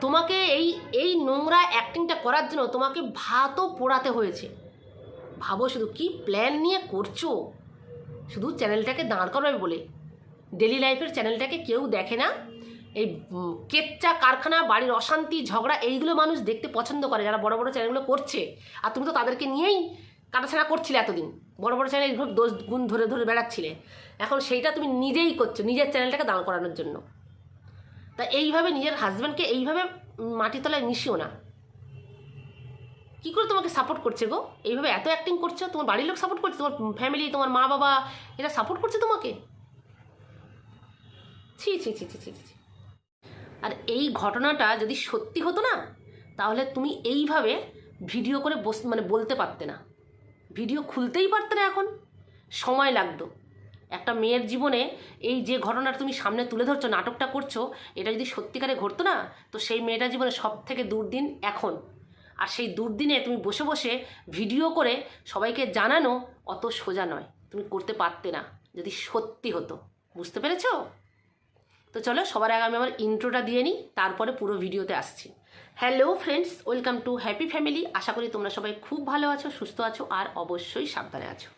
তোমাকে এই এই নোংরা অ্যাক্টিংটা করার জন্য তোমাকে ভাতও পোড়াতে হয়েছে। ভাবো শুধু কি প্ল্যান নিয়ে করছ? শুধু চ্যানেলটাকে দাঁড় করাবে বলে। ডেলি লাইফের চ্যানেলটাকে কেউ দেখে না। এই কেচ্চা কারখানা, বাড়ির অশান্তি, ঝগড়া, এইগুলো মানুষ দেখতে পছন্দ করে যারা বড় বড় চ্যানেলগুলো করছে। আর তুমি তো তাদেরকে নিয়েই কাটাছাড়া করছিলে এতদিন। বড় বড় চ্যানেল দোষ, গুণ ধরে ধরে বেড়াচ্ছিলে। এখন সেইটা তুমি নিজেই করছ, নিজের চ্যানেলটাকে দাঁড় করানোর জন্য। তা এইভাবে নিজের হাজব্যান্ডকে এইভাবে মাটির তলায় মিশিও না। কী করে তোমাকে সাপোর্ট করছে গো? এইভাবে এত অ্যাক্টিং করছ, তোমার বাড়ির লোক সাপোর্ট করছে, তোমার ফ্যামিলি তোমার মা বাবা, এরা সাপোর্ট করছে তোমাকে? ছি ছি ছি ছি ছি ছি। আর এই ঘটনাটা যদি সত্যি হতো না, তাহলে তুমি এইভাবে ভিডিও করে বস মানে বলতে পারতে না। ভিডিও খুলতেই পারতে না এখন। সময় লাগতো। একটা মেয়ের জীবনে এই যে ঘটনাটা তুমি সামনে তুলে ধরছো, নাটকটা করছ, এটা যদি সত্যিকারে ঘটতো না, তো সেই মেয়েটার জীবনে সব থেকে দুর্দিন এখন। আর সেই দুর্দিনে তুমি বসে বসে ভিডিও করে সবাইকে জানানো অত সোজা নয়। তুমি করতে পারতে না, যদি সত্যি হতো। বুঝতে পেরেছ? তো চলো, সবার আগে আমি আমার ইন্ট্রোটা দিয়ে নিই, তারপরে পুরো ভিডিওতে আসছি। Hello friends, welcome to happy family. আশা করি তোমরা সবাই খুব ভালো আছো, সুস্থ আছো, আর অবশ্যই সাবধানে আছো।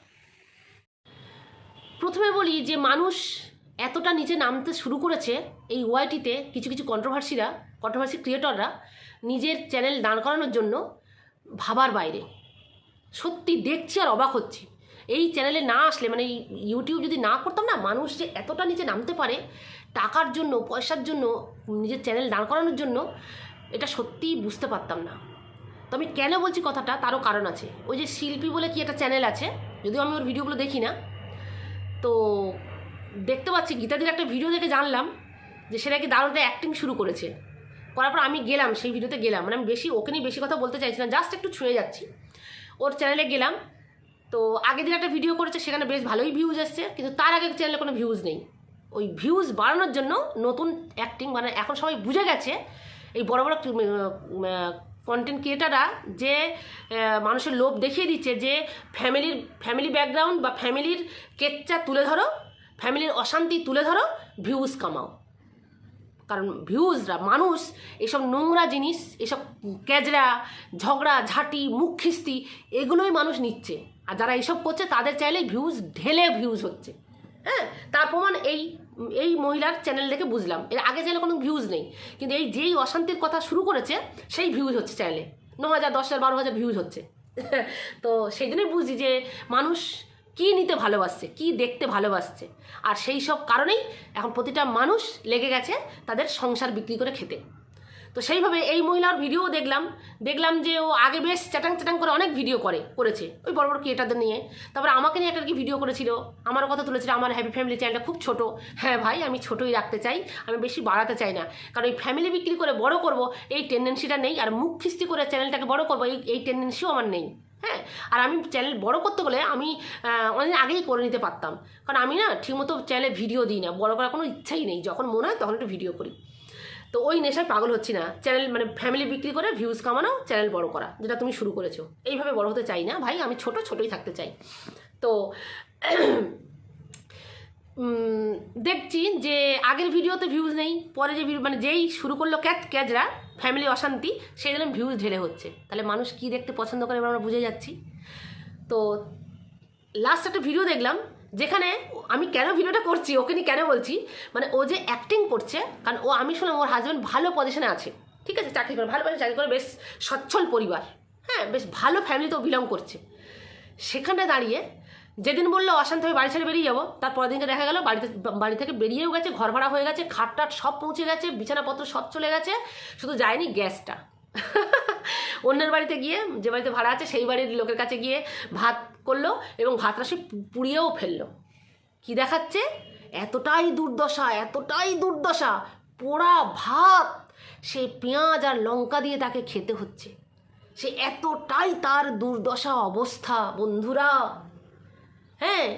প্রথমে বলি যে মানুষ এতটা নিচে নামতে শুরু করেছে এই ওয়াইটিতে কিছু কিছু কন্ট্রোভার্সিরা কন্ট্রোভার্সি ক্রিয়েটররা নিজের চ্যানেল দাঁড় করানোর জন্য ভাবার বাইরে। সত্যি দেখছি আর অবাক হচ্ছি। এই চ্যানেলে না আসলে মানে ইউটিউব যদি না করতাম না, মানুষ যে এতটা নিচে নামতে পারে, টাকার জন্য, পয়সার জন্য, নিজের চ্যানেল দাঁড় করানোর জন্য, এটা সত্যিই বুঝতে পারতাম না। তো আমি কেন বলছি কথাটা? তারও কারণ আছে। ওই যে শিল্পী বলে কি একটা চ্যানেল আছে? যদিও আমি ওর ভিডিওগুলো দেখি না তো দেখতে পাচ্ছি, গীতাদির একটা ভিডিও দেখে জানলাম যে সেটা কি দারুণ অ্যাক্টিং শুরু করেছে। করার পর আমি গেলাম, সেই ভিডিওতে গেলাম। মানে আমি বেশি, ওকে নিয়ে বেশি কথা বলতে চাইছি না জাস্ট একটু ছুঁয়ে যাচ্ছি। ওর চ্যানেলে গেলাম। তো আগের দিন একটা ভিডিও করেছে, সেখানে বেশ ভালোই ভিউজ এসছে কিন্তু তার আগে চ্যানেলে কোনো ভিউজ নেই। ওই ভিউজ বাড়ানোর জন্য নতুন অ্যাক্টিং মানে এখন সবাই বুঝে গেছে, এই বড় বড় কন্টেন্ট ক্রিয়েটাররা যে মানুষের লোভ দেখিয়ে দিচ্ছে, যে ফ্যামিলির ফ্যামিলি ব্যাকগ্রাউন্ড বা ফ্যামিলির কেচ্চা তুলে ধরো ফ্যামিলির অশান্তি তুলে ধরো ভিউজ কামাও। কারণ ভিউজরা মানুষ, এসব নোংরা জিনিস, এসব ক্যাজরা ঝগড়া, ঝাঁটি, মুখ খিস্তি, এগুলোই মানুষ নিচ্ছে। আর যারা এসব করছে, তাদের চাইলে ভিউজ ঢেলে ভিউজ হচ্ছে। হ্যাঁ তার প্রমাণ এই এই মহিলার চ্যানেল দেখে বুঝলাম। এর আগে চ্যানেলে কোনো ভিউজ নেই। কিন্তু এই যেই অশান্তির কথা শুরু করেছে, সেই ভিউজ হচ্ছে চ্যানেলে ন হাজার, দশ হাজার, বারো হাজার ভিউজ হচ্ছে। তো সেই জন্যই বুঝি যে মানুষ কি নিতে ভালোবাসছে, কি দেখতে ভালোবাসছে। আর সেই সব কারণেই এখন প্রতিটা মানুষ লেগে গেছে তাদের সংসার বিক্রি করে খেতে। তো সেইভাবে এই মহিলার ভিডিও দেখলাম। দেখলাম যে ও আগে বেশ চ্যাটাং চ্যাটাং করে অনেক ভিডিও করে, করেছে। ওই বড় বড় ক্রিয়েটারদের নিয়ে। তারপরে আমাকে নিয়ে একটা কি ভিডিও করেছিল। আমার কথা তুলেছিল, আমার হ্যাপি ফ্যামিলি চ্যানেলটা খুব ছোট। হ্যাঁ ভাই, আমি ছোটই রাখতে চাই, আমি বেশি বাড়াতে চাই না। কারণ এই ফ্যামিলি বিক্রি করে বড় করব, এই টেন্ডেন্সিটা নেই। আর মুখ খিস্তি করে চ্যানেলটাকে বড় করব, এই এই টেন্ডেন্সিও আমার নেই। হ্যাঁ আর আমি চ্যানেল বড় করতে গেলে আমি অনেক আগেই করে নিতে পারতাম। কারণ আমি না ঠিকমতো চ্যানেলে ভিডিও দিই না। বড় করার কোনো ইচ্ছাই নেই। যখন মনে হয় তখন একটু ভিডিও করি। তো ওই নেশায় পাগল হচ্ছি না। চ্যানেল মানে ফ্যামিলি বিক্রি করে ভিউজ কামানো, চ্যানেল বড় করা, যেটা তুমি শুরু করেছ। এইভাবে বড় হতে চাই না। ভাই, আমি ছোট, ছোটই থাকতে চাই। তো দেখছি যে আগের ভিডিওতে ভিউজ নেই, পরে যে মানে যেই শুরু করল ক্যাচ ক্যাচরা ফ্যামিলি অশান্তি, সেই জন্য ভিউজ ঢেলে হচ্ছে। তাহলে মানুষ কী দেখতে পছন্দ করে আমরা বুঝে যাচ্ছি। তো লাস্ট একটা ভিডিও দেখলাম যেখানে আমি কেন ভিডিওটা করছি, ওকে নিয়ে কেন বলছি মানে ও যে অ্যাক্টিং করছে, কারণ ও আমি শুনলাম ওর হাজব্যান্ড ভালো পজিশনে আছে, ঠিক আছে, চাকরি করে, ভালো পজিশনে চাকরি করে, বেশ সচ্ছল পরিবার হ্যাঁ বেশ ভালো ফ্যামিলিতেও বিলং করছে। সেখানটায় দাঁড়িয়ে যেদিন বলল অশান্ত হয়ে বাড়ি ছেড়ে বেরিয়ে যাব, তার পরের দিনকে দেখা গেল বাড়িতে, বাড়ি থেকে বেরিয়েও গেছে, ঘর ভাড়া হয়ে গেছে, খাট টাট সব পৌঁছে গেছে, বিছানাপত্র সব চলে গেছে, শুধু যায়নি গ্যাসটা। অন্যের বাড়িতে গিয়ে যে বাড়িতে ভাড়া আছে, সেই বাড়ির লোকের কাছে গিয়ে ভাত করল এবং ভাতটা সে পুড়িয়েও ফেলল। কি দেখাচ্ছে? এতটাই দুর্দশা এতটাই দুর্দশা। পোড়া ভাত। সে পেঁয়াজ আর লঙ্কা দিয়ে তাকে খেতে হচ্ছে। সে এতটাই তার দুর্দশা অবস্থা, বন্ধুরা। হ্যাঁ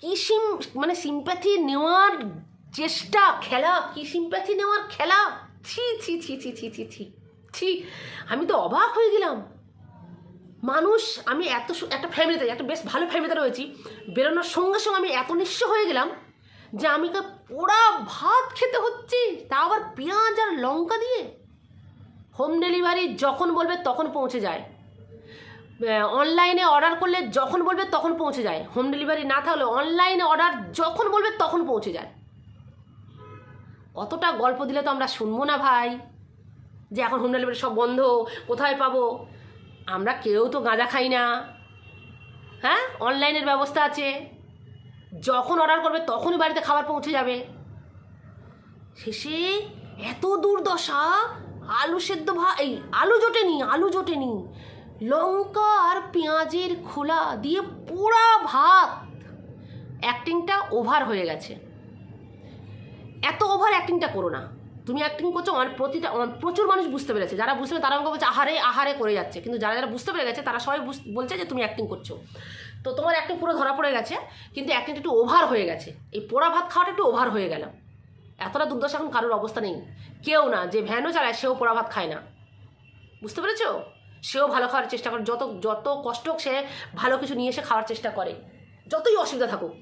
কি সিম মানে সিম্প্যাথি নেওয়ার চেষ্টা, খেলা, কি সিম্প্যাথি নেওয়ার খেলা? ছি ছি ছি ছি ছি ছি ছি। ছি, আমি তো অবাক হয়ে গেলাম। মানুষ, আমি এত একটা ফ্যামিলিতে একটা বেশ ভালো ফ্যামিলিতে রয়েছি। বেরোনোর সঙ্গে সঙ্গে আমি এত নিঃস্ব হয়ে গেলাম যে আমি পোড়া ভাত খেতে হচ্ছে তা আবার পেঁয়াজ আর লঙ্কা দিয়ে। হোম ডেলিভারি যখন বলবে তখন পৌঁছে যায়। অনলাইনে অর্ডার করলে যখন বলবে তখন পৌঁছে যায়। হোম ডেলিভারি না থাকলে অনলাইনে অর্ডার যখন বলবে তখন পৌঁছে যায়। অতটা গল্প দিলে তো আমরা শুনব না ভাই, যে এখন হোম ডেলিভারি সব বন্ধ, কোথায় পাবো? আমরা কেউ তো গাঁজা খাই না। হ্যাঁ? অনলাইনের ব্যবস্থা আছে। যখন অর্ডার করবে, তখনই বাড়িতে খাবার পৌঁছে যাবে। শেষে এত দুর্দশা। আলু সেদ্ধ ভা, এই আলু জোটেনি আলু জোটেনি। লঙ্কা আর পেঁয়াজের খোলা দিয়ে পোড়া ভাত। অ্যাক্টিংটা ওভার হয়ে গেছে। এত ওভার অ্যাক্টিংটা করো না। তুমি অ্যাক্টিং করছ অনেক প্রতিটা প্রচুর মানুষ বুঝতে পেরেছে। যারা বুঝতে পেরে তারা আমাকে বলছে, আহারে আহারে করে যাচ্ছে। কিন্তু যারা যারা বুঝতে পেরে গেছে, তারা সবাই বলছে যে, তুমি অ্যাক্টিং করছ। তো তোমার অ্যাক্টিং পুরো ধরা পড়ে গেছে, কিন্তু অ্যাক্টিংটা একটু ওভার হয়ে গেছে। এই পোড়া ভাত খাওয়াটা একটু ওভার হয়ে গেল। এতটা দুর্দশা এখন কারোর অবস্থা নেই। কেউ না, যে ভ্যানও চালায়, সেও পোড়া ভাত খায় না। বুঝতে পেরেছ? সেও ভালো খাওয়ার চেষ্টা করে, যত যত কষ্ট সে ভালো কিছু নিয়ে এসে খাওয়ার চেষ্টা করে, যতই অসুবিধা থাকুক।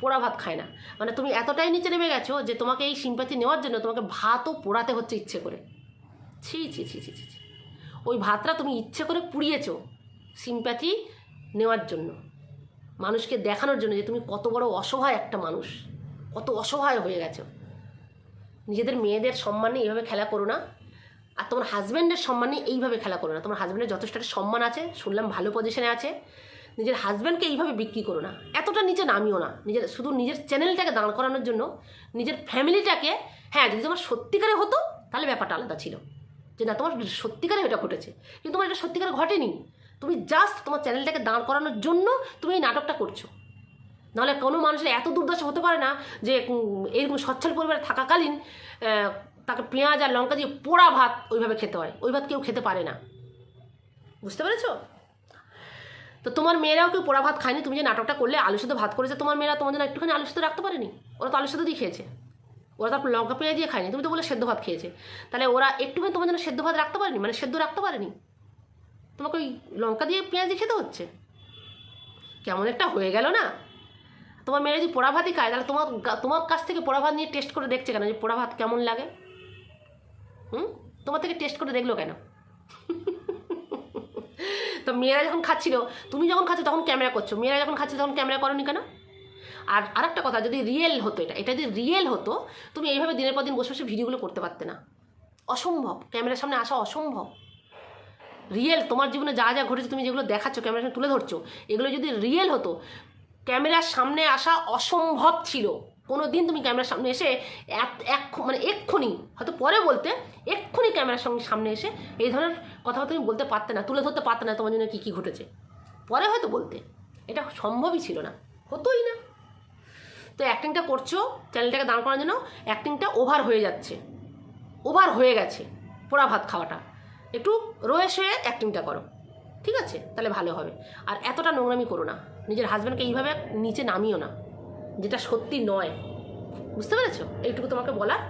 পোড়া ভাত খায় না। মানে তুমি এতটাই নিচে নেমে গেছো যে তোমাকে এই সিম্পাতি নেওয়ার জন্য তোমাকে ভাতও পোড়াতে হচ্ছে ইচ্ছে করে। ছি ছি ছি ছি ছি ছি। ওই ভাতটা তুমি ইচ্ছে করে পুড়িয়েছো সিম্প্যাথি নেওয়ার জন্য। মানুষকে দেখানোর জন্য যে তুমি কত বড় অসহায় একটা মানুষ। কত অসহায় হয়ে গেছো। নিজেদের মেয়েদের সম্মানে এইভাবে খেলা করো না। আর তোমার হাজব্যান্ডের সম্মানে এইভাবে খেলা করো না। তোমার হাজব্যান্ডের যথেষ্ট একটা সম্মান আছে, শুনলাম ভালো পজিশনে আছে। নিজের হাজব্যান্ডকে এইভাবে বিক্রি করো না। এতটা নিচে নামিও না। নিজের, শুধু নিজের চ্যানেলটাকে দাঁড় করানোর জন্য নিজের ফ্যামিলিটাকে হ্যাঁ যদি তোমার সত্যিকারে হতো, তাহলে ব্যাপারটা আলাদা ছিল। যে না, তোমার সত্যিকারে এটা ঘটেছে। কিন্তু তোমার এটা সত্যিকারে ঘটেনি। তুমি জাস্ট তোমার চ্যানেলটাকে দাঁড় করানোর জন্য তুমি এই নাটকটা করছ। নাহলে কোনো মানুষের এত দুর্দশা হতে পারে না যে এরকম সচ্ছল পরিবারে থাকাকালীন তাকে পেঁয়াজ আর লঙ্কা দিয়ে পোড়া ভাত ওইভাবে খেতে হয়। ওই ভাত কেউ খেতে পারে না। বুঝতে পেরেছ? তো তোমার মেয়েরাও কেউ পোড়া ভাত খায়নি? তুমি যে নাটকটা করলে আলু সেদ্ধ ভাত করেছে, তোমার মেয়েরা তোমার জন্য একটুখানি আলু সেদ্ধ রাখতে পারেনি? ওরা তো আলু সেদ্ধ দিয়ে খেয়েছে। ওরা তো লঙ্কা পেঁয়াজ দিয়ে খায়নি। তুমি তো বলে সেদ্ধ ভাত খেয়েছে। তাহলে ওরা একটুখানি তোমার জন্য সেদ্ধ ভাত রাখতে পারেনি? মানে সেদ্ধ রাখতে পারেনি? তোমাকে ওই লঙ্কা দিয়ে পেঁয়াজ দিয়ে খেতে হচ্ছে? কেমন একটা হয়ে গেল না? তোমার মেয়েরা যদি পোড়া ভাতই খায়, তাহলে তোমার তোমার কাছ থেকে পোড়া ভাত নিয়ে টেস্ট করে দেখছে কেন? যে পোড়া ভাত কেমন লাগে? হুম? তোমার থেকে টেস্ট করে দেখল কেন? তো মেয়েরা যখন খাচ্ছিল, তুমি যখন খাচ্ছ তখন ক্যামেরা করছ, মেয়েরা যখন খাচ্ছে তখন ক্যামেরা করনি কেন? আর আরেকটা কথা, যদি রিয়েল হতো এটা এটা যদি রিয়েল হতো, তুমি এইভাবে দিনের পর দিন বসে বসে ভিডিওগুলো করতে পারতে না। অসম্ভব, ক্যামেরার সামনে আসা অসম্ভব। রিয়েল, তোমার জীবনে যা যা ঘটেছে, তুমি যেগুলো দেখাচ্ছ, ক্যামেরার সামনে তুলে ধরছো, এগুলো যদি রিয়েল হতো, ক্যামেরার সামনে আসা অসম্ভব ছিল। কোনো দিন তুমি ক্যামেরার সামনে এসে এক মানে এক্ষুনি, হয়তো পরে বলতে এক্ষুনি ক্যামেরার সঙ্গে সামনে এসে এই ধরনের কথাবার্তা তুমি বলতে পারতে না, তুলে ধরতে পারতে না তোমার জন্য কী কী ঘটেছে। পরে হয়তো বলতে। এটা সম্ভবই ছিল না। হতোই না। তো অ্যাক্টিংটা করছ চ্যানেলটাকে দাঁড় করার জন্য অ্যাক্টিংটা ওভার হয়ে যাচ্ছে। ওভার হয়ে গেছে পোড়া ভাত খাওয়াটা। একটু রয়ে শুয়ে অ্যাক্টিংটা করো। ঠিক আছে? তাহলে ভালো হবে। আর এতটা নোংরামি করো না। নিজের হাজব্যান্ডকে এইভাবে নিচে নামিও না। যেটা সত্যি নয়। বুঝতে পেরেছ? এইটুকু তোমাকে বলার